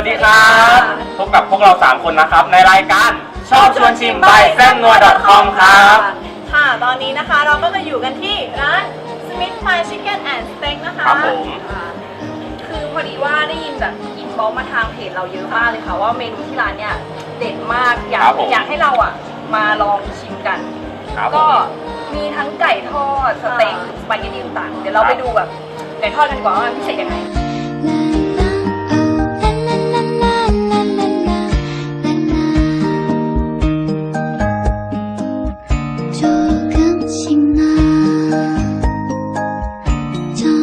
วัสดีครับ พบกับพวกเรา 3 คนนะครับ ในรายการชอบชวนชิมไปแซมนัว .com ครับ ค่ะ ตอนนี้นะคะเราก็จะอยู่กันที่ร้าน Smith Fried Chicken and Steak นะคะครับผมค่ะคือพอดีว่าได้ยินแบบอินบ็อกซ์มาทางเพจเราเยอะมากเลยค่ะ ว่าเมนูที่ร้านเนี่ยเด็ดมากอยากครับผม อยากให้เราอะมาลองชิมกัน ครับผก็ม มีทั้งไก่ทอดสเต็กสปาเกตตี้ต่างๆเดี๋ยวเราไปดูแบบไก่ทอดกันดีกว่าว่ามันพิเศษยังไง ค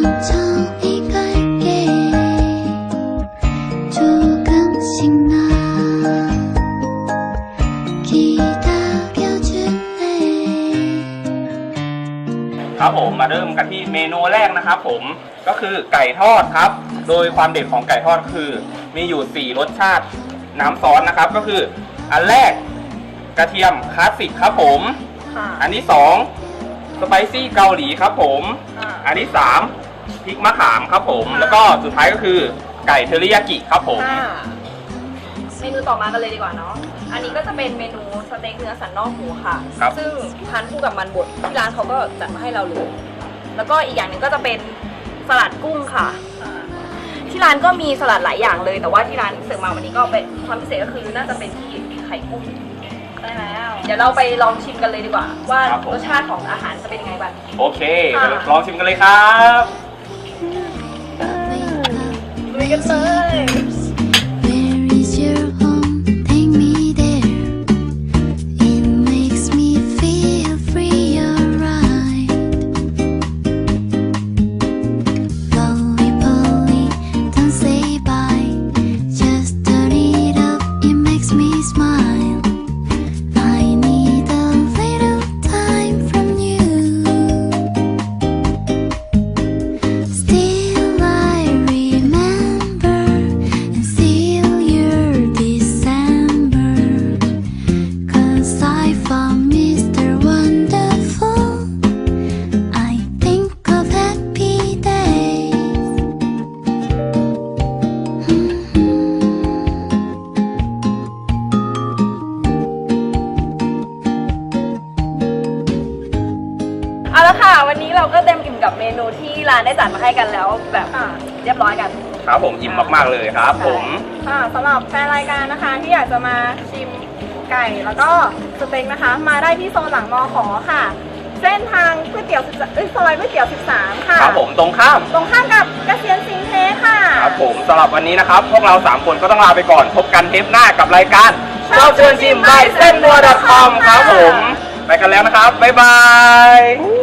รับผมมาเริ่มกันที่เมนูแรกนะครับผมก็คือไก่ทอดครับ โดยความเด็ดของไก่ทอดคือ มีอยู่ 4 รสชาติน้ำซอสนะครับ ก็คือ อันแรกกระเทียมคลาสสิกครับผมค่ะอันที่2สไปซี่เกาหลีครับผมอ่าอันที่3 พริกมะขามครับผม แล้วก็สุดท้ายก็คือไก่เทอริยากิครับผม ค่ะเมนูต่อมากันเลยดีกว่าเนาะ อันนี้ก็จะเป็นเมนูสเต็กเนื้อสันนอกหมูค่ะ ครับ ซึ่งทานคู่กับมันบดที่ร้านเขาก็จัดมาให้เราเลย แล้วก็อีกอย่างหนึ่งก็จะเป็นสลัดกุ้งค่ะ ที่ร้านก็มีสลัดหลายอย่างเลย แต่ว่าที่ร้านเสิร์ฟมาวันนี้ก็เป็นความพิเศษก็คือน่าจะเป็นที่ไข่กุ้ง ได้แล้วเดี๋ยวเราไปลองชิมกันเลยดีกว่า ว่าครับผม รสชาติของอาหารจะเป็นยังไงบ้าง โอเคค่ะ เดี๋ยวลองชิมกันเลยครับลุย กันเลย เอาละค่ะ วันนี้เราก็เต็มอิ่มกับเมนูที่ร้านได้จัดมาให้กันแล้วแบบค่ะเรียบร้อยกัน ครับผมอิ่มมากๆเลยครับ ผมค่ะสำหรับแฟนรายการนะคะที่อยากจะมาชิมไก่แล้วก็สเต็กนะคะ มาได้ที่โซนหลังมอขอค่ะ เส้นทางก๋วยเตี๋ยว13เอ้ยซอยก๋วยเตี๋ยว 13 ค่ะ ครับผมตรงข้าม ตรงข้ามกับเกษียณสิงห์เทค่ะ ครับผมสำหรับวันนี้นะครับ พวกเรา 3 คนก็ต้องลาไปก่อน พบกันเทปหน้ากับรายการชอบชวนชิมไปเส้นบัว .com ครับผม ไปกันแล้วนะครับ บ๊ายบาย